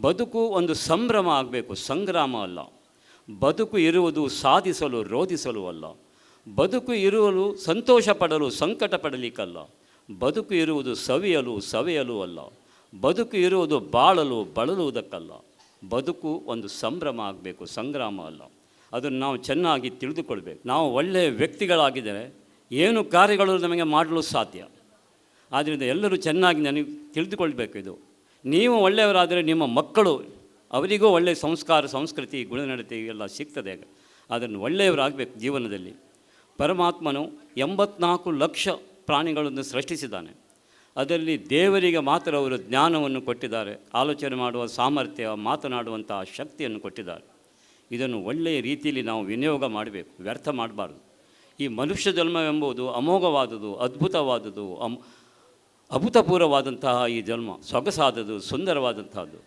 ಬದುಕು ಒಂದು ಸಂಭ್ರಮ ಆಗಬೇಕು, ಸಂಗ್ರಾಮ ಅಲ್ಲ. ಬದುಕು ಇರುವುದು ಸಾಧಿಸಲು, ರೋಧಿಸಲು ಅಲ್ಲ. ಬದುಕು ಇರುವಲು ಸಂತೋಷ ಪಡಲು, ಸಂಕಟ ಪಡಲಿಕ್ಕಲ್ಲ. ಬದುಕು ಇರುವುದು ಸವಿಯಲು, ಸವೆಯಲು ಅಲ್ಲ. ಬದುಕು ಇರುವುದು ಬಾಳಲು, ಬಳಲುವುದಕ್ಕಲ್ಲ. ಬದುಕು ಒಂದು ಸಂಭ್ರಮ ಆಗಬೇಕು, ಸಂಗ್ರಾಮ ಅಲ್ಲ. ಅದನ್ನು ನಾವು ಚೆನ್ನಾಗಿ ತಿಳಿದುಕೊಳ್ಬೇಕು. ನಾವು ಒಳ್ಳೆಯ ವ್ಯಕ್ತಿಗಳಾಗಿದ್ದರೆ ಏನು ಕಾರ್ಯಗಳು ನಮಗೆ ಮಾಡಲು ಸಾಧ್ಯ? ಆದ್ದರಿಂದ ಎಲ್ಲರೂ ಚೆನ್ನಾಗಿ ನನಗೆ ತಿಳಿದುಕೊಳ್ಬೇಕು ಇದು. ನೀವು ಒಳ್ಳೆಯವರಾದರೆ ನಿಮ್ಮ ಮಕ್ಕಳು, ಅವರಿಗೂ ಒಳ್ಳೆಯ ಸಂಸ್ಕಾರ, ಸಂಸ್ಕೃತಿ ಗುಣನಡತೆ ಎಲ್ಲ ಸಿಗ್ತದೆ ಅದನ್ನು ಒಳ್ಳೆಯವರಾಗಬೇಕು ಜೀವನದಲ್ಲಿ. ಪರಮಾತ್ಮನು ಎಂಬತ್ನಾಲ್ಕು ಲಕ್ಷ ಪ್ರಾಣಿಗಳನ್ನು ಸೃಷ್ಟಿಸಿದ್ದಾನೆ. ಅದರಲ್ಲಿ ದೇವರಿಗೆ ಮಾತ್ರ ಅವರು ಜ್ಞಾನವನ್ನು ಕೊಟ್ಟಿದ್ದಾರೆ. ಆಲೋಚನೆ ಮಾಡುವ ಸಾಮರ್ಥ್ಯ ಮಾತನಾಡುವಂತಹ ಶಕ್ತಿಯನ್ನು ಕೊಟ್ಟಿದ್ದಾರೆ. ಇದನ್ನು ಒಳ್ಳೆಯ ರೀತಿಯಲ್ಲಿ ನಾವು ವಿನಿಯೋಗ ಮಾಡಬೇಕು, ವ್ಯರ್ಥ ಮಾಡಬಾರ್ದು. ಈ ಮನುಷ್ಯ ಜನ್ಮವೆಂಬುದು ಅಮೋಘವಾದುದು ಅದ್ಭುತವಾದುದು ಅಮ್ ಅಭೂತಪೂರ್ವವಾದಂತಹ ಈ ಜನ್ಮ ಸೊಗಸಾದದು ಸುಂದರವಾದಂತಹದ್ದು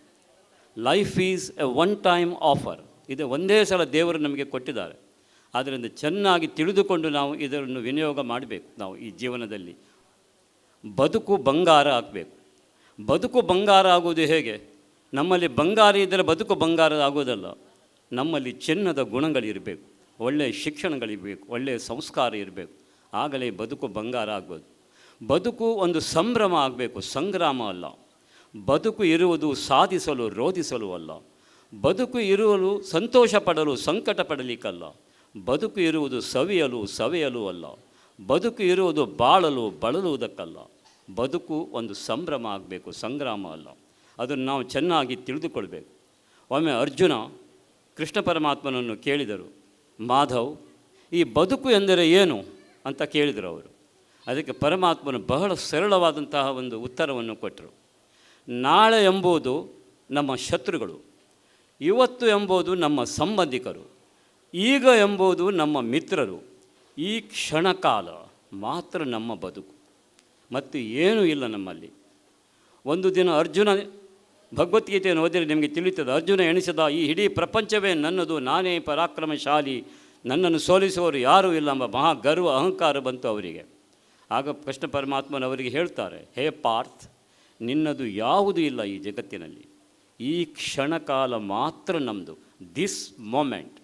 life is a one time offer ಇದು ಒಂದೇ ಸಲ ದೇವರು ನಮಗೆ ಕೊಟ್ಟಿದ್ದಾರೆ. ಆದ್ದರಿಂದ ಚೆನ್ನಾಗಿ ತಿಳಿದುಕೊಂಡು ನಾವು ಇದನ್ನು ವಿನಿಯೋಗ ಮಾಡಬೇಕು, ನಾವು ಈ ಜೀವನದಲ್ಲಿ. ಬದುಕು ಬಂಗಾರ ಆಗಬೇಕು. ಬದುಕು ಬಂಗಾರ ಆಗುವುದು ಹೇಗೆ? ನಮ್ಮಲ್ಲಿ ಬಂಗಾರ ಇದ್ದರೆ ಬದುಕು ಬಂಗಾರ ಆಗೋದಲ್ಲ ನಮ್ಮಲ್ಲಿ ಚಿನ್ನದ ಗುಣಗಳಿರಬೇಕು. ಒಳ್ಳೆಯ ಶಿಕ್ಷಣಗಳಿರಬೇಕು, ಒಳ್ಳೆಯ ಸಂಸ್ಕಾರ ಇರಬೇಕು. ಆಗಲೇ ಬದುಕು ಬಂಗಾರ ಆಗ್ಬೋದು. ಬದುಕು ಒಂದು ಸಂಭ್ರಮ ಆಗಬೇಕು, ಸಂಗ್ರಾಮ ಅಲ್ಲ. ಬದುಕು ಇರುವುದು ಸಾಧಿಸಲು, ರೋಧಿಸಲು ಅಲ್ಲ. ಬದುಕು ಇರುವುದು ಸಂತೋಷ ಪಡಲು, ಸಂಕಟ ಪಡಲಿಕ್ಕಲ್ಲ. ಬದುಕು ಇರುವುದು ಸವಿಯಲು, ಸವೆಯಲು ಅಲ್ಲ. ಬದುಕು ಇರುವುದು ಬಾಳಲು, ಬಳಲುವುದಕ್ಕಲ್ಲ. ಬದುಕು ಒಂದು ಸಂಭ್ರಮ ಆಗಬೇಕು, ಸಂಗ್ರಾಮ ಅಲ್ಲ. ಅದನ್ನು ನಾವು ಚೆನ್ನಾಗಿ ತಿಳಿದುಕೊಳ್ಬೇಕು. ಒಮ್ಮೆ ಅರ್ಜುನ ಕೃಷ್ಣ ಪರಮಾತ್ಮನನ್ನು ಕೇಳಿದರು, ಮಾಧವ್, ಈ ಬದುಕು ಎಂದರೆ ಏನು? ಅಂತ ಕೇಳಿದರು ಅವರು. ಅದಕ್ಕೆ ಪರಮಾತ್ಮನು ಬಹಳ ಸರಳವಾದಂತಹ ಒಂದು ಉತ್ತರವನ್ನು ಕೊಟ್ಟರು. ನಾಳೆ ಎಂಬುದು ನಮ್ಮ ಶತ್ರುಗಳು, ಇವತ್ತು ಎಂಬುದು ನಮ್ಮ ಸಂಬಂಧಿಕರು, ಈಗ ಎಂಬುದು ನಮ್ಮ ಮಿತ್ರರು, ಈ ಕ್ಷಣಕಾಲ ಮಾತ್ರ ನಮ್ಮ ಬದುಕು. ಮತ್ತು ಏನೂ ಇಲ್ಲ ನಮ್ಮಲ್ಲಿ. ಒಂದು ದಿನ ಅರ್ಜುನ ಭಗವದ್ಗೀತೆಯನ್ನು ಓದಿದರೆ ನಿಮಗೆ ತಿಳಿಯುತ್ತದೆ, ಅರ್ಜುನ ಎಣಿಸಿದ ಈ ಇಡೀ ಪ್ರಪಂಚವೇ ನನ್ನದು, ನಾನೇ ಪರಾಕ್ರಮಶಾಲಿ, ನನ್ನನ್ನು ಸೋಲಿಸುವವರು ಯಾರೂ ಇಲ್ಲ ಎಂಬ ಮಹಾ ಗರ್ವ, ಅಹಂಕಾರ ಬಂತು ಅವರಿಗೆ. ಆಗ ಕೃಷ್ಣ ಪರಮಾತ್ಮನವರಿಗೆ ಹೇಳ್ತಾರೆ, ಹೇ ಪಾರ್ಥ್, ನಿನ್ನದು ಯಾವುದೂ ಇಲ್ಲ ಈ ಜಗತ್ತಿನಲ್ಲಿ. ಈ ಕ್ಷಣಕಾಲ ಮಾತ್ರ ನಮ್ಮದು ದಿಸ್ ಮೊಮೆಂಟ್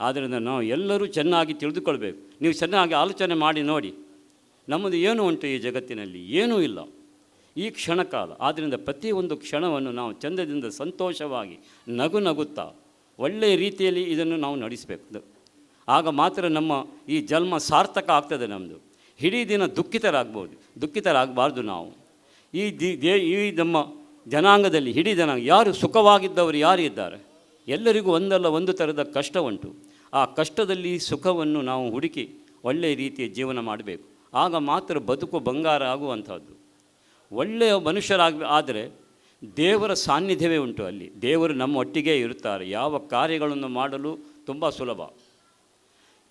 ಆದ್ದರಿಂದ ನಾವು ಎಲ್ಲರೂ ಚೆನ್ನಾಗಿ ತಿಳಿದುಕೊಳ್ಬೇಕು. ನೀವು ಚೆನ್ನಾಗಿ ಆಲೋಚನೆ ಮಾಡಿ ನೋಡಿ. ನಮ್ಮದು ಏನು ಉಂಟು ಈ ಜಗತ್ತಿನಲ್ಲಿ? ಏನೂ ಇಲ್ಲ. ಈ ಕ್ಷಣಕಾಲ ಆದ್ದರಿಂದ ಪ್ರತಿಯೊಂದು ಕ್ಷಣವನ್ನು ನಾವು ಚಂದದಿಂದ ಸಂತೋಷವಾಗಿ ನಗು ನಗುತ್ತಾ ಒಳ್ಳೆಯ ರೀತಿಯಲ್ಲಿ ಇದನ್ನು ನಾವು ನಡೆಸಬೇಕು. ಆಗ ಮಾತ್ರ ನಮ್ಮ ಈ ಜನ್ಮ ಸಾರ್ಥಕ ಆಗ್ತದೆ ನಮ್ಮದು ಇಡೀ ದಿನ ದುಃಖಿತರಾಗ್ಬೋದು. ದುಃಖಿತರಾಗಬಾರ್ದು ನಾವು. ಈ ದಿ, ದೇ, ಈ ನಮ್ಮ ಜನಾಂಗದಲ್ಲಿ ಇಡೀ ಜನಾಂಗ ಯಾರು ಸುಖವಾಗಿದ್ದವರು ಯಾರು ಇದ್ದಾರೆ? ಎಲ್ಲರಿಗೂ ಒಂದಲ್ಲ ಒಂದು ಥರದ ಕಷ್ಟ ಉಂಟು ಆ ಕಷ್ಟದಲ್ಲಿ ಸುಖವನ್ನು ನಾವು ಹುಡುಕಿ ಒಳ್ಳೆಯ ರೀತಿಯ ಜೀವನ ಮಾಡಬೇಕು. ಆಗ ಮಾತ್ರ ಬದುಕು ಬಂಗಾರ ಆಗುವಂಥದ್ದು. ಒಳ್ಳೆಯ ಮನುಷ್ಯರಾಗ, ಆದರೆ ದೇವರ ಸಾನ್ನಿಧ್ಯವೇ ಉಂಟು ಅಲ್ಲಿ. ದೇವರು ನಮ್ಮ ಒಟ್ಟಿಗೆ ಇರುತ್ತಾರೆ. ಯಾವ ಕಾರ್ಯಗಳನ್ನು ಮಾಡಲು ತುಂಬ ಸುಲಭ.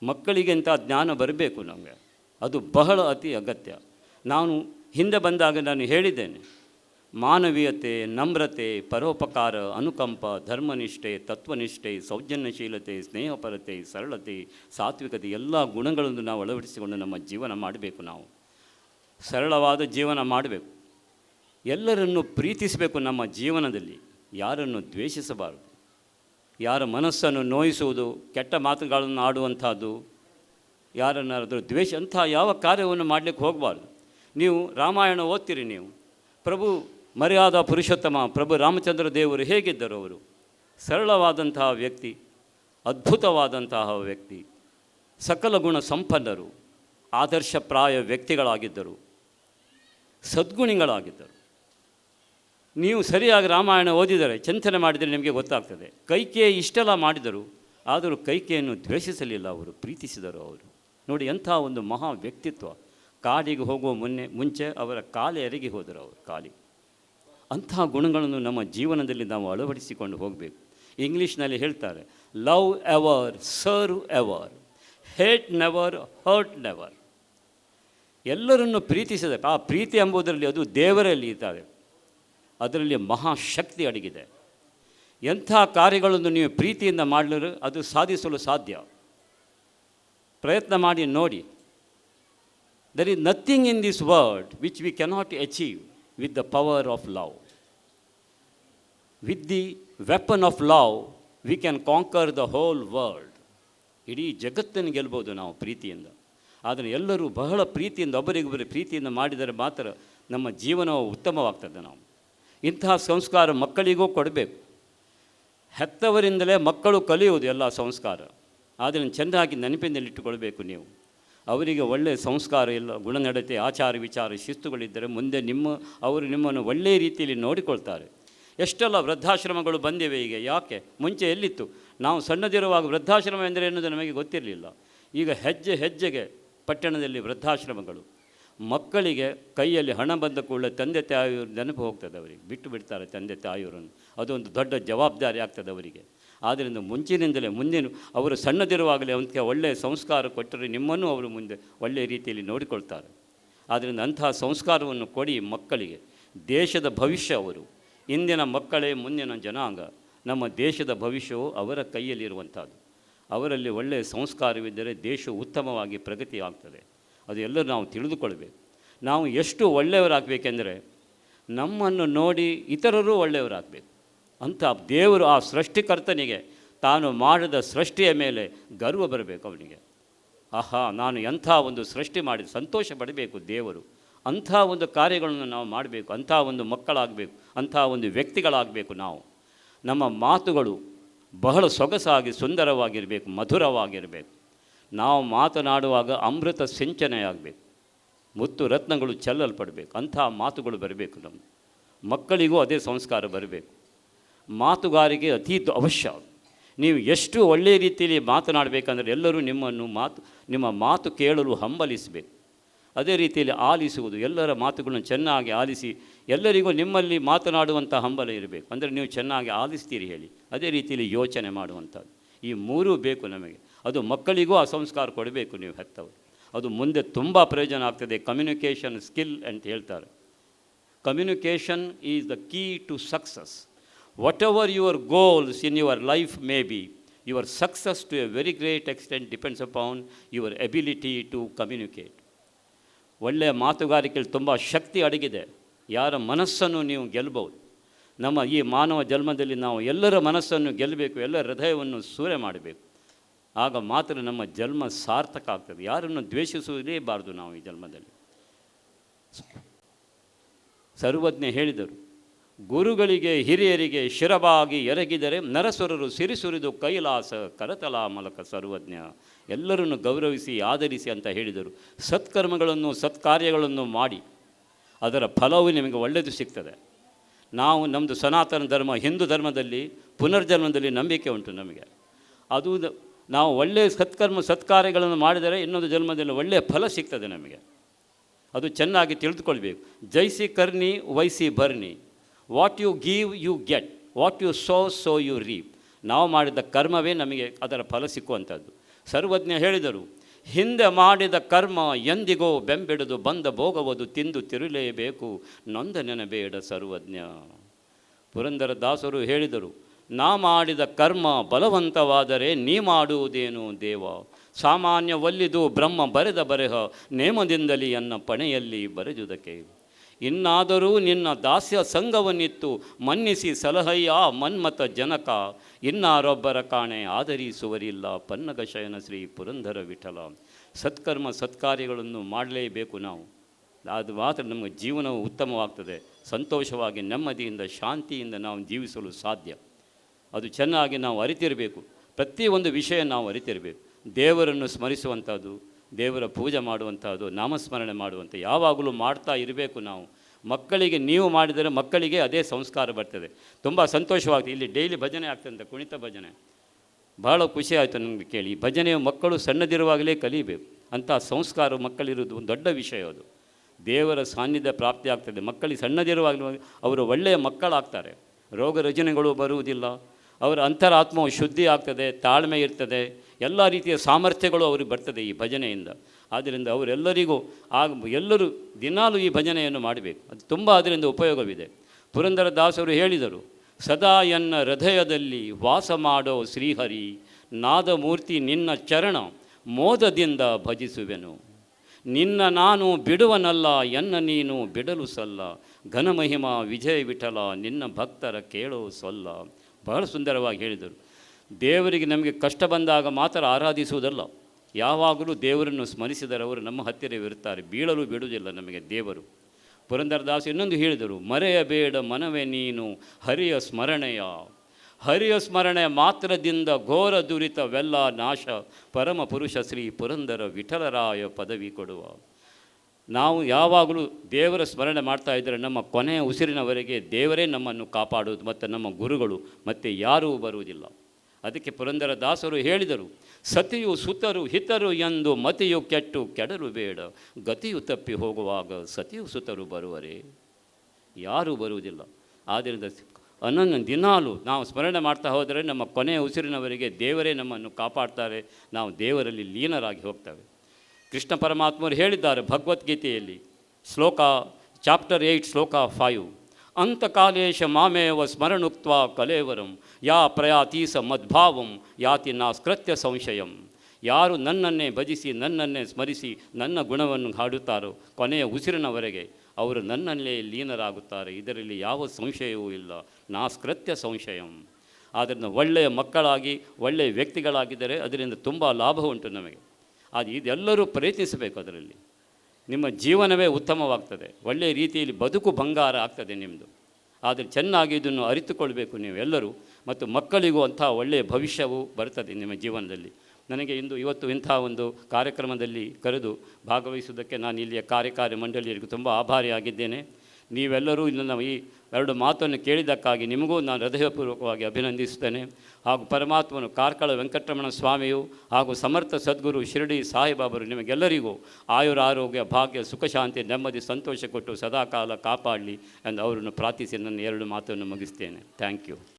ಮಕ್ಕಳಿಗೆ ಅಂತ ಜ್ಞಾನ ಬರಬೇಕು ನಮಗೆ? ಅದು ಬಹಳ ಅತಿ ಅಗತ್ಯ. ನಾನು ಹಿಂದೆ ಬಂದಾಗ ನಾನು ಹೇಳಿದ್ದೇನೆ, ಮಾನವೀಯತೆ, ನಮ್ರತೆ, ಪರೋಪಕಾರ, ಅನುಕಂಪ, ಧರ್ಮನಿಷ್ಠೆ, ತತ್ವನಿಷ್ಠೆ, ಸೌಜನ್ಯಶೀಲತೆ, ಸ್ನೇಹಪರತೆ, ಸರಳತೆ, ಸಾತ್ವಿಕತೆ ಎಲ್ಲ ಗುಣಗಳನ್ನು ನಾವು ಅಳವಡಿಸಿಕೊಂಡು ನಮ್ಮ ಜೀವನ ಮಾಡಬೇಕು ನಾವು. ಸರಳವಾದ ಜೀವನ ಮಾಡಬೇಕು. ಎಲ್ಲರನ್ನು ಪ್ರೀತಿಸಬೇಕು ನಮ್ಮ ಜೀವನದಲ್ಲಿ. ಯಾರನ್ನು ದ್ವೇಷಿಸಬಾರದು. ಯಾರ ಮನಸ್ಸನ್ನು ನೋಯಿಸುವುದು, ಕೆಟ್ಟ ಮಾತುಗಳನ್ನು ಆಡುವಂಥದ್ದು ಯಾರನ್ನಾದರೂ ದ್ವೇಷ, ಅಂಥ ಯಾವ ಕಾರ್ಯವನ್ನು ಮಾಡಲಿಕ್ಕೆ ಹೋಗಬಾರ್ದು. ನೀವು ರಾಮಾಯಣ ಓದ್ತೀರಿ ನೀವು. ಪ್ರಭು ಮರ್ಯಾದ ಪುರುಷೋತ್ತಮ, ಪ್ರಭು ರಾಮಚಂದ್ರ ದೇವರು ಹೇಗಿದ್ದರು ಅವರು? ಸರಳವಾದಂತಹ ವ್ಯಕ್ತಿ, ಅದ್ಭುತವಾದಂತಹ ವ್ಯಕ್ತಿ, ಸಕಲ ಗುಣ ಸಂಪನ್ನರು, ಆದರ್ಶಪ್ರಾಯ ವ್ಯಕ್ತಿಗಳಾಗಿದ್ದರು, ಸದ್ಗುಣಿಗಳಾಗಿದ್ದರು. ನೀವು ಸರಿಯಾಗಿ ರಾಮಾಯಣ ಓದಿದರೆ, ಚಿಂತನೆ ಮಾಡಿದರೆ ನಿಮಗೆ ಗೊತ್ತಾಗ್ತದೆ. ಕೈಕೆ ಇಷ್ಟೆಲ್ಲ ಮಾಡಿದರು, ಆದರೂ ಕೈಕೆಯನ್ನು ದ್ವೇಷಿಸಲಿಲ್ಲ ಅವರು, ಪ್ರೀತಿಸಿದರು ಅವರು. ನೋಡಿ ಎಂಥ ಒಂದು ಮಹಾ ವ್ಯಕ್ತಿತ್ವ. ಕಾಡಿಗೆ ಹೋಗುವ ಮೊನ್ನೆ, ಮುಂಚೆ ಅವರ ಕಾಲು ಎರಗಿ ಹೋದರು ಅವರು ಕಾಲಿಗೆ ಅಂತಹ ಗುಣಗಳನ್ನು ನಮ್ಮ ಜೀವನದಲ್ಲಿ ನಾವು ಅಳವಡಿಸಿಕೊಂಡು ಹೋಗಬೇಕು. ಇಂಗ್ಲೀಷ್ನಲ್ಲಿ ಹೇಳ್ತಾರೆ love ever serve ever hate never hurt never ಎಲ್ಲರನ್ನು ಪ್ರೀತಿಸಬೇಕು ಆ ಪ್ರೀತಿ ಎಂಬುದರಲ್ಲಿ ಅದು ದೇವರಲ್ಲಿ ಇದ್ದಾವೆ. ಅದರಲ್ಲಿ ಮಹಾಶಕ್ತಿ ಅಡಗಿದೆ. ಎಂಥ ಕಾರ್ಯಗಳನ್ನು ನೀವು ಪ್ರೀತಿಯಿಂದ ಮಾಡಲು ಅದು ಸಾಧಿಸಲು ಸಾಧ್ಯ. ಪ್ರಯತ್ನ ಮಾಡಿ ನೋಡಿ. There is nothing in this world which we cannot achieve with the power of love with the weapon of love we can conquer the whole world ಇಡೀ ಜಗತ್ತನ್ನು ಗೆಲ್ಬೋದು ನಾವು ಪ್ರೀತಿಯಿಂದ. ಆದರೆ ಎಲ್ಲರೂ ಬಹಳ ಪ್ರೀತಿಯಿಂದ ಒಬ್ಬರಿಗೊಬ್ಬರು ಪ್ರೀತಿಯಿಂದ ಮಾಡಿದರೆ ಮಾತ್ರ ನಮ್ಮ ಜೀವನವು ಉತ್ತಮವಾಗ್ತದೆ ನಾವು. ಇಂತಹ ಸಂಸ್ಕಾರ ಮಕ್ಕಳಿಗೂ ಕೊಡಬೇಕು. ಹೆತ್ತವರಿಂದಲೇ ಮಕ್ಕಳು ಕಲಿಯುವುದು ಎಲ್ಲ ಸಂಸ್ಕಾರ. ಅದನ್ನು ಚೆಂದಾಗಿ ನೆನಪಿನಲ್ಲಿಟ್ಟುಕೊಳ್ಬೇಕು ನೀವು. ಅವರಿಗೆ ಒಳ್ಳೆಯ ಸಂಸ್ಕಾರ ಇಲ್ಲ, ಗುಣನಡತೆ, ಆಚಾರ ವಿಚಾರ, ಶಿಸ್ತುಗಳಿದ್ದರೆ ಮುಂದೆ ನಿಮ್ಮ, ಅವರು ನಿಮ್ಮನ್ನು ಒಳ್ಳೆಯ ರೀತಿಯಲ್ಲಿ ನೋಡಿಕೊಳ್ತಾರೆ. ಎಷ್ಟೆಲ್ಲ ವೃದ್ಧಾಶ್ರಮಗಳು ಬಂದಿವೆ ಈಗ, ಯಾಕೆ? ಮುಂಚೆ ಎಲ್ಲಿತ್ತು? ನಾವು ಸಣ್ಣದಿರುವಾಗ ವೃದ್ಧಾಶ್ರಮ ಎಂದರೆ ಎನ್ನುವುದು ನಮಗೆ ಗೊತ್ತಿರಲಿಲ್ಲ. ಈಗ ಹೆಜ್ಜೆ ಹೆಜ್ಜೆಗೆ ಪಟ್ಟಣದಲ್ಲಿ ವೃದ್ಧಾಶ್ರಮಗಳು. ಮಕ್ಕಳಿಗೆ ಕೈಯಲ್ಲಿ ಹಣ ಬಂದ ಕೂಡಲೇ ತಂದೆ ತಾಯಿಯವರು ನೆನಪು ಹೋಗ್ತದೆ ಅವರಿಗೆ. ಬಿಟ್ಟು ಬಿಡ್ತಾರೆ ತಂದೆ ತಾಯಿಯವರನ್ನು. ಅದೊಂದು ದೊಡ್ಡ ಜವಾಬ್ದಾರಿ ಆಗ್ತದೆ ಅವರಿಗೆ. ಆದ್ದರಿಂದ ಮುಂಚಿನಿಂದಲೇ, ಮುಂದಿನ, ಅವರು ಸಣ್ಣದಿರುವಾಗಲೇ ಅವನಿಗೆ ಒಳ್ಳೆಯ ಸಂಸ್ಕಾರ ಕೊಟ್ಟರೆ ನಿಮ್ಮನ್ನು ಅವರು ಮುಂದೆ ಒಳ್ಳೆಯ ರೀತಿಯಲ್ಲಿ ನೋಡಿಕೊಳ್ತಾರೆ. ಆದ್ದರಿಂದ ಅಂತಹ ಸಂಸ್ಕಾರವನ್ನು ಕೊಡಿ ಮಕ್ಕಳಿಗೆ. ದೇಶದ ಭವಿಷ್ಯ ಅವರು. ಇಂದಿನ ಮಕ್ಕಳೇ, ಮುಂದಿನ ಜನಾಂಗ. ನಮ್ಮ ದೇಶದ ಭವಿಷ್ಯವು ಅವರ ಕೈಯಲ್ಲಿರುವಂಥದ್ದು. ಅವರಲ್ಲಿ ಒಳ್ಳೆಯ ಸಂಸ್ಕಾರವಿದ್ದರೆ ದೇಶವು ಉತ್ತಮವಾಗಿ ಪ್ರಗತಿ ಆಗ್ತದೆ ಅದು ಎಲ್ಲರೂ ನಾವು ತಿಳಿದುಕೊಳ್ಬೇಕು. ನಾವು ಎಷ್ಟು ಒಳ್ಳೆಯವರಾಗಬೇಕೆಂದರೆ, ನಮ್ಮನ್ನು ನೋಡಿ ಇತರರು ಒಳ್ಳೆಯವರಾಗಬೇಕು. ಅಂತ ದೇವರು ಆ ಸೃಷ್ಟಿಕರ್ತನಿಗೆ ತಾನು ಮಾಡಿದ ಸೃಷ್ಟಿಯ ಮೇಲೆ ಗರ್ವ ಬರಬೇಕು ಅವನಿಗೆ. ಆಹಾ, ನಾನು ಎಂಥ ಒಂದು ಸೃಷ್ಟಿ ಮಾಡಿ ಸಂತೋಷ ಪಡಬೇಕು ದೇವರು. ಅಂಥ ಒಂದು ಕಾರ್ಯಗಳನ್ನು ನಾವು ಮಾಡಬೇಕು, ಅಂಥ ಒಂದು ಮಕ್ಕಳಾಗಬೇಕು, ಅಂಥ ಒಂದು ವ್ಯಕ್ತಿಗಳಾಗಬೇಕು ನಾವು. ನಮ್ಮ ಮಾತುಗಳು ಬಹಳ ಸೊಗಸಾಗಿ ಸುಂದರವಾಗಿರಬೇಕು, ಮಧುರವಾಗಿರಬೇಕು. ನಾವು ಮಾತನಾಡುವಾಗ ಅಮೃತ ಸಿಂಚನೆಯಾಗಬೇಕು. ಮುತ್ತು ರತ್ನಗಳು ಚೆಲ್ಲಲ್ಪಡಬೇಕು, ಅಂಥ ಮಾತುಗಳು ಬರಬೇಕು ನಮ್ಮ ಮಕ್ಕಳಿಗೂ ಅದೇ ಸಂಸ್ಕಾರ ಬರಬೇಕು. ಮಾತುಗಾರಿಕೆ ಅತಿ ಅವಶ್ಯ. ನೀವು ಎಷ್ಟು ಒಳ್ಳೆಯ ರೀತಿಯಲ್ಲಿ ಮಾತನಾಡಬೇಕಂದ್ರೆ ಎಲ್ಲರೂ ನಿಮ್ಮನ್ನು ಮಾತು, ನಿಮ್ಮ ಮಾತು ಕೇಳಲು ಹಂಬಲಿಸಬೇಕು. ಅದೇ ರೀತಿಯಲ್ಲಿ ಆಲಿಸುವುದು, ಎಲ್ಲರ ಮಾತುಗಳನ್ನು ಚೆನ್ನಾಗಿ ಆಲಿಸಿ, ಎಲ್ಲರಿಗೂ ನಿಮ್ಮಲ್ಲಿ ಮಾತನಾಡುವಂಥ ಹಂಬಲ ಇರಬೇಕು. ಅಂದರೆ ನೀವು ಚೆನ್ನಾಗಿ ಆಲಿಸ್ತೀರಿ ಹೇಳಿ. ಅದೇ ರೀತಿಯಲ್ಲಿ ಯೋಚನೆ ಮಾಡುವಂಥದ್ದು. ಈ ಮೂರೂ ಬೇಕು ನಮಗೆ. ಅದು ಮಕ್ಕಳಿಗೂ ಆ ಸಂಸ್ಕಾರ ಕೊಡಬೇಕು ನೀವು ಹೆತ್ತವರು. ಅದು ಮುಂದೆ ತುಂಬ ಪ್ರಯೋಜನ ಆಗ್ತದೆ. ಕಮ್ಯುನಿಕೇಷನ್ ಸ್ಕಿಲ್ ಅಂತ ಹೇಳ್ತಾರೆ. Communication is the key to success what your goals goals in your life may be your success to a very great extent depends your your ability to communicate ಒಳ್ಳೆಯ ಮಾತುಗಾರಿಕೆಯಲ್ಲಿ ತುಂಬ ಶಕ್ತಿ ಅಡಗಿದೆ. ಯಾರ ಮನಸ್ಸನ್ನು ನೀವು ಗೆಲ್ಲಬಹುದು ನಮ್ಮ ಈ ಮಾನವ ಜನ್ಮದಲ್ಲಿ ನಾವು ಎಲ್ಲರ ಮನಸ್ಸನ್ನು ಗೆಲ್ಲಬೇಕು ಎಲ್ಲರ ಹೃದಯವನ್ನು ಸೂರೆ ಮಾಡಬೇಕು. ಆಗ ಮಾತ್ರ ನಮ್ಮ ಜನ್ಮ ಸಾರ್ಥಕ ಆಗ್ತದೆ. ಯಾರನ್ನು ದ್ವೇಷಿಸುವುದೇಬಾರದು ನಾವು ಈ ಜನ್ಮದಲ್ಲಿ. ಸರ್ವಜ್ಞ ಹೇಳಿದರು ಗುರುಗಳಿಗೆ ಹಿರಿಯರಿಗೆ ಶಿರವಾಗಿ ಎರಗಿದರೆ ನರಸುರರು ಸಿರಿಸುರಿದು ಕೈಲಾಸ ಕರತಲ ಮಲಕ ಸರ್ವಜ್ಞ. ಎಲ್ಲರನ್ನು ಗೌರವಿಸಿ ಆಧರಿಸಿ ಅಂತ ಹೇಳಿದರು. ಸತ್ಕರ್ಮಗಳನ್ನು, ಸತ್ಕಾರ್ಯಗಳನ್ನು ಮಾಡಿ. ಅದರ ಫಲವು ನಿಮಗೆ ಒಳ್ಳೆಯದು ಸಿಗ್ತದೆ. ನಾವು ನಮ್ಮದು ಸನಾತನ ಧರ್ಮ, ಹಿಂದೂ ಧರ್ಮದಲ್ಲಿ ಪುನರ್ಜನ್ಮದಲ್ಲಿ ನಂಬಿಕೆ ಉಂಟು ನಮಗೆ. ಅದು ನಾವು ಒಳ್ಳೆಯ ಸತ್ಕರ್ಮ, ಸತ್ಕಾರ್ಯಗಳನ್ನು ಮಾಡಿದರೆ ಇನ್ನೊಂದು ಜನ್ಮದಲ್ಲಿ ಒಳ್ಳೆಯ ಫಲ ಸಿಗ್ತದೆ ನಮಗೆ. ಅದು ಚೆನ್ನಾಗಿ ತಿಳಿದುಕೊಳ್ಬೇಕು. ಜೈಸಿ ಕರ್ನಿ, ವೈಸಿ ಬರ್ನಿ. What you give you get what you so so you reap ನಾವು ಮಾಡಿದ ಕರ್ಮವೇ ನಮಗೆ ಅದರ ಫಲ ಸಿಕ್ಕುವಂಥದ್ದು. ಸರ್ವಜ್ಞ ಹೇಳಿದರು, ಹಿಂದೆ ಮಾಡಿದ ಕರ್ಮ ಎಂದಿಗೋ ಬೆಂಬಿಡಿದು ಬಂದ ಭೋಗವದು ತಿಂದು ತಿರುಲೇಬೇಕು. ನೊಂದ ನೆನಬೇಡ ಸರ್ವಜ್ಞ. ಪುರಂದರ ದಾಸರು ಹೇಳಿದರು, ನಾ ಮಾಡಿದ ಕರ್ಮ ಬಲವಂತವಾದರೆ ನೀ ಮಾಡುವುದೇನು ದೇವ? ಸಾಮಾನ್ಯವಲ್ಲಿದು ಬ್ರಹ್ಮ ಬರೆದ ಬರೆಹ, ನೇಮದಿಂದಲಿ ಎನ್ನ ಪಣೆಯಲ್ಲಿ ಬರೆದುದಕ್ಕೆ ಇನ್ನಾದರೂ ನಿನ್ನ ದಾಸ್ಯ ಸಂಘವನ್ನಿತ್ತು, ಮನ್ನಿಸಿ ಸಲಹಯ್ಯ ಮನ್ಮತ ಜನಕ. ಇನ್ನಾರೊಬ್ಬರ ಕಾಣೆ ಆದರಿಸುವರಿಲ್ಲ ಪನ್ನಗ ಶಯನ ಶ್ರೀ ಪುರಂದರ ವಿಠಲ. ಸತ್ಕರ್ಮ ಸತ್ಕಾರ್ಯಗಳನ್ನು ಮಾಡಲೇಬೇಕು ನಾವು. ಅದು ಮಾತ್ರ ನಮ್ಮ ಜೀವನವು ಉತ್ತಮವಾಗ್ತದೆ. ಸಂತೋಷವಾಗಿ, ನೆಮ್ಮದಿಯಿಂದ, ಶಾಂತಿಯಿಂದ ನಾವು ಜೀವಿಸಲು ಸಾಧ್ಯ. ಅದು ಚೆನ್ನಾಗಿ ನಾವು ಅರಿತಿರಬೇಕು. ಪ್ರತಿಯೊಂದು ವಿಷಯ ನಾವು ಅರಿತಿರಬೇಕು. ದೇವರನ್ನು ಸ್ಮರಿಸುವಂಥದ್ದು ದೇವರ ಪೂಜೆ ಮಾಡುವಂಥದ್ದು ನಾಮಸ್ಮರಣೆ ಮಾಡುವಂಥ ಯಾವಾಗಲೂ ಮಾಡ್ತಾ ಇರಬೇಕು ನಾವು. ಮಕ್ಕಳಿಗೆ ನೀವು ಮಾಡಿದರೆ ಮಕ್ಕಳಿಗೆ ಅದೇ ಸಂಸ್ಕಾರ ಬರ್ತದೆ. ತುಂಬ ಸಂತೋಷವಾಗ್ತದೆ ಇಲ್ಲಿ ಡೈಲಿ ಭಜನೆ ಆಗ್ತದೆ ಕುಣಿತ ಭಜನೆ. ಭಾಳ ಖುಷಿ ಆಯಿತು ನನಗೆ ಕೇಳಿ. ಭಜನೆಯ ಭಜನೆಯು ಮಕ್ಕಳು ಸಣ್ಣದಿರುವಾಗಲೇ ಕಲಿಬೇಕು. ಅಂಥ ಸಂಸ್ಕಾರ ಮಕ್ಕಳಿರೋದು ಒಂದು ದೊಡ್ಡ ವಿಷಯ ಅದು. ದೇವರ ಸಾನ್ನಿಧ್ಯ ಪ್ರಾಪ್ತಿ ಆಗ್ತದೆ. ಮಕ್ಕಳಿಗೆ ಸಣ್ಣದಿರುವಾಗಲೂ ಅವರು ಒಳ್ಳೆಯ ಮಕ್ಕಳಾಗ್ತಾರೆ. ರೋಗ ರಚನೆಗಳು ಬರುವುದಿಲ್ಲ. ಅವರ ಅಂತರಾತ್ಮವು ಶುದ್ಧಿ ಆಗ್ತದೆ, ತಾಳ್ಮೆ ಇರ್ತದೆ. ಎಲ್ಲ ರೀತಿಯ ಸಾಮರ್ಥ್ಯಗಳು ಅವರಿಗೆ ಬರ್ತದೆ ಈ ಭಜನೆಯಿಂದ. ಆದ್ದರಿಂದ ಅವರೆಲ್ಲರಿಗೂ ಆಗ ಎಲ್ಲರೂ ದಿನಾಲೂ ಈ ಭಜನೆಯನ್ನು ಮಾಡಬೇಕು. ಅದು ತುಂಬ ಅದರಿಂದ ಉಪಯೋಗವಿದೆ. ಪುರಂದರ ದಾಸರು ಹೇಳಿದರು, ಸದಾ ಎನ್ನ ಹೃದಯದಲ್ಲಿ ವಾಸ ಮಾಡೋ ಶ್ರೀಹರಿ, ನಾದಮೂರ್ತಿ ನಿನ್ನ ಚರಣ ಮೋದದಿಂದ ಭಜಿಸುವೆನು. ನಿನ್ನ ನಾನು ಬಿಡುವನಲ್ಲ, ಎನ್ನ ನೀನು ಬಿಡಲು ಸಲ್ಲ. ಘನಮಹಿಮ ವಿಜಯ ವಿಠಲ ನಿನ್ನ ಭಕ್ತರ ಕೇಳೋ ಸೊಲ್ಲ. ಬಹಳ ಸುಂದರವಾಗಿ ಹೇಳಿದರು. ದೇವರಿಗೆ ನಮಗೆ ಕಷ್ಟ ಬಂದಾಗ ಮಾತ್ರ ಆರಾಧಿಸುವುದಲ್ಲ. ಯಾವಾಗಲೂ ದೇವರನ್ನು ಸ್ಮರಿಸಿದರೆ ಅವರು ನಮ್ಮ ಹತ್ತಿರವಿರುತ್ತಾರೆ ಬೀಳಲು ಬಿಡುವುದಿಲ್ಲ ನಮಗೆ ದೇವರು. ಪುರಂದರದಾಸ್ ಇನ್ನೊಂದು ಹೇಳಿದರು ಮರೆಯಬೇಡ ಮನವೇ ನೀನು, ಹರಿಯ ಸ್ಮರಣೆಯ. ಹರಿಯ ಸ್ಮರಣೆ ಮಾತ್ರದಿಂದ ಘೋರ ದುರಿತವೆಲ್ಲ ನಾಶ. ಪರಮ ಪುರುಷ ಶ್ರೀ ಪುರಂದರ ವಿಠಲರಾಯ ಪದವಿ ಕೊಡುವ. ನಾವು ಯಾವಾಗಲೂ ದೇವರ ಸ್ಮರಣೆ ಮಾಡ್ತಾ ಇದ್ದರೆ ನಮ್ಮ ಕೊನೆಯ ಉಸಿರಿನವರೆಗೆ ದೇವರೇ ನಮ್ಮನ್ನು ಕಾಪಾಡುವುದು ಮತ್ತು ನಮ್ಮ ಗುರುಗಳು ಮತ್ತು ಯಾರೂ ಬರುವುದಿಲ್ಲ. ಅದಕ್ಕೆ ಪುರಂದರ ದಾಸರು ಹೇಳಿದರು, ಸತಿಯು ಸುತರು ಹಿತರು ಎಂದು ಮತಿಯು ಕೆಟ್ಟು ಕೆಡರು ಬೇಡ, ಗತಿಯು ತಪ್ಪಿ ಹೋಗುವಾಗ ಸತಿಯು ಸುತರು ಬರುವರೇ? ಯಾರೂ ಬರುವುದಿಲ್ಲ. ಆದ್ದರಿಂದ ಅನ್ನೊಂದು ದಿನಾಲು ನಾವು ಸ್ಮರಣೆ ಮಾಡ್ತಾ ಹೋದರೆ ನಮ್ಮ ಕೊನೆಯ ಉಸಿರಿನವರಿಗೆ ದೇವರೇ ನಮ್ಮನ್ನು ಕಾಪಾಡ್ತಾರೆ, ನಾವು ದೇವರಲ್ಲಿ ಲೀನರಾಗಿ ಹೋಗ್ತೇವೆ. ಕೃಷ್ಣ ಪರಮಾತ್ಮರು ಹೇಳಿದ್ದಾರೆ ಭಗವದ್ಗೀತೆಯಲ್ಲಿ, ಶ್ಲೋಕ, ಚಾಪ್ಟರ್ ಏಯ್ಟ್, ಶ್ಲೋಕ ಫೈವ್. ಅಂತಕಾಲೇಶ ಮಾಮೇವ ಸ್ಮರಣುಕ್ತ ಕಲೇವರಂ. ಯಾ ಪ್ರಯಾತೀಸ ಮದ್ಭಾವಂ, ಯಾತಿ ನಾಸ್ಕೃತ್ಯ ಸಂಶಯಂ. ಯಾರು ನನ್ನನ್ನೇ ಭಜಿಸಿ, ನನ್ನನ್ನೇ ಸ್ಮರಿಸಿ, ನನ್ನ ಗುಣವನ್ನು ಹಾಡುತ್ತಾರೋ ಕೊನೆಯ ಉಸಿರಿನವರೆಗೆ ಅವರು ನನ್ನಲ್ಲೇ ಲೀನರಾಗುತ್ತಾರೆ. ಇದರಲ್ಲಿ ಯಾವ ಸಂಶಯವೂ ಇಲ್ಲ. ನಾಸ್ಕೃತ್ಯ ಸಂಶಯಂ. ಆದ್ದರಿಂದ ಒಳ್ಳೆಯ ಮಕ್ಕಳಾಗಿ, ಒಳ್ಳೆಯ ವ್ಯಕ್ತಿಗಳಾಗಿದ್ದರೆ ಅದರಿಂದ ತುಂಬ ಲಾಭ ಉಂಟು ನಮಗೆ. ಅದು ಇದೆಲ್ಲರೂ ಪ್ರಯತ್ನಿಸಬೇಕು ಅದರಲ್ಲಿ. ನಿಮ್ಮ ಜೀವನವೇ ಉತ್ತಮವಾಗ್ತದೆ. ಒಳ್ಳೆಯ ರೀತಿಯಲ್ಲಿ ಬದುಕು ಬಂಗಾರ ಆಗ್ತದೆ ನಿಮ್ಮದು ಆದರೆ ಚೆನ್ನಾಗಿ ಇದನ್ನು ಅರಿತುಕೊಳ್ಬೇಕು ನೀವೆಲ್ಲರೂ ಮತ್ತು ಮಕ್ಕಳಿಗೂ ಅಂಥ ಒಳ್ಳೆಯ ಭವಿಷ್ಯವು ಬರ್ತದೆ ನಿಮ್ಮ ಜೀವನದಲ್ಲಿ. ನನಗೆ ಇಂದು ಇವತ್ತು ಇಂಥ ಒಂದು ಕಾರ್ಯಕ್ರಮದಲ್ಲಿ ಕರೆದು ಭಾಗವಹಿಸುವುದಕ್ಕೆ ನಾನು ಇಲ್ಲಿಯ ಕಾರ್ಯಕಾರಿ ಮಂಡಳಿಯರಿಗೂ ತುಂಬ ಆಭಾರಿಯಾಗಿದ್ದೇನೆ. ನೀವೆಲ್ಲರೂ ನನ್ನ ಈ ಎರಡು ಮಾತನ್ನು ಕೇಳಿದ್ದಕ್ಕಾಗಿ ನಿಮಗೂ ನಾನು ಹೃದಯಪೂರ್ವಕವಾಗಿ ಅಭಿನಂದಿಸುತ್ತೇನೆ. ಹಾಗೂ ಪರಮಾತ್ಮನು ಕಾರ್ಕಳ ವೆಂಕಟರಮಣ ಸ್ವಾಮಿಯು ಹಾಗೂ ಸಮರ್ಥ ಸದ್ಗುರು ಶಿರಡಿ ಸಾಯಿಬಾಬರು ನಿಮಗೆಲ್ಲರಿಗೂ ಆಯುರ ಆರೋಗ್ಯ, ಭಾಗ್ಯ, ಸುಖ, ಶಾಂತಿ, ನೆಮ್ಮದಿ, ಸಂತೋಷ ಕೊಟ್ಟು ಸದಾಕಾಲ ಕಾಪಾಡಲಿ ಎಂದು ಅವರನ್ನು ಪ್ರಾರ್ಥಿಸಿ ನನ್ನ ಎರಡು ಮಾತನ್ನು ಮುಗಿಸ್ತೇನೆ. Thank you